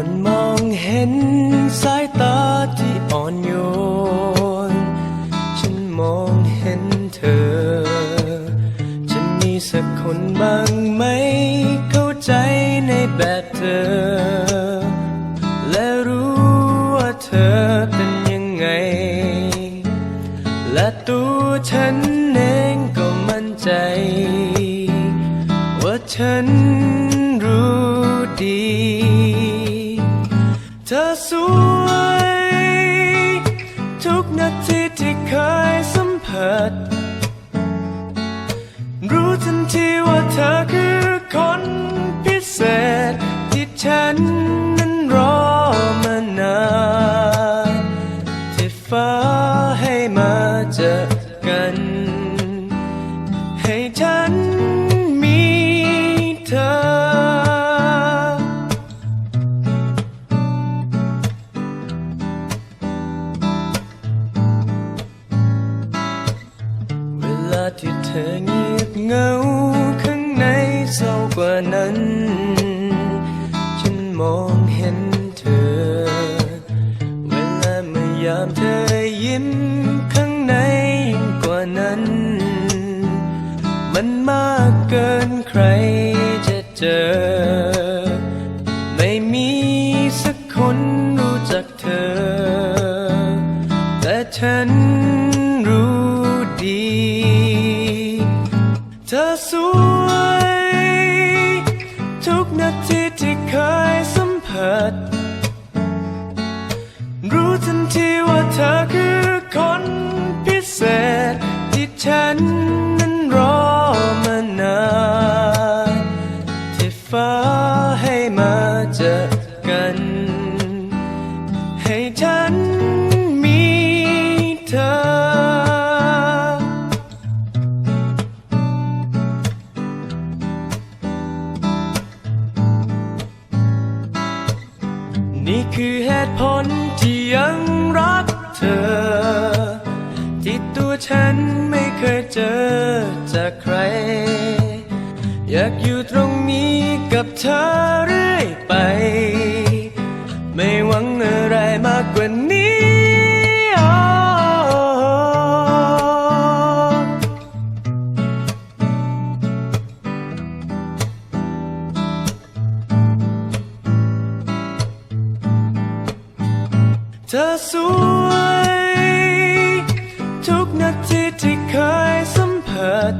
คนมองเห็นสายตาที่อ่อนโยน ฉันมองเห็นเธอ จะมีสักคนบ้างไหมเข้าใจในแบบเธอ และรู้ว่าเธอเป็นยังไง และตัวฉันเองก็มั่นใจ ว่าฉันรู้ดี เธอสวย ทุกนาทีที่เคยสัมผัส รู้ทันทีว่าเธอคือคนพิเศษ ที่ฉันนั้นรอมานานที่ฟ้าให้มาเจอ ที่เธอเงียบเงาข้างในเศร้ากว่านั้น ฉันมองเห็นเธอ เวลาเมื่อยามเธอยิ้มข้างในยิ่งกว่านั้น มันมากเกินใครจะเจอ ไม่มีสักคนรู้จักเธอ แต่ฉัน เธอสวย ทุกนาทีที่เคยสัมผัส รู้ทันทีว่าเธอคือคนพิเศษที่ฉัน นี่คือเหตุผลที่ยังรักเธอ ที่ตัวฉันไม่เคยเจอจากใคร อยากอยู่ตรงนี้กับเธอเรื่อยไป ไม่หวังอะไรมากกว่านี้ เธอสวย ทุกนาทีที่เคยสัมผัส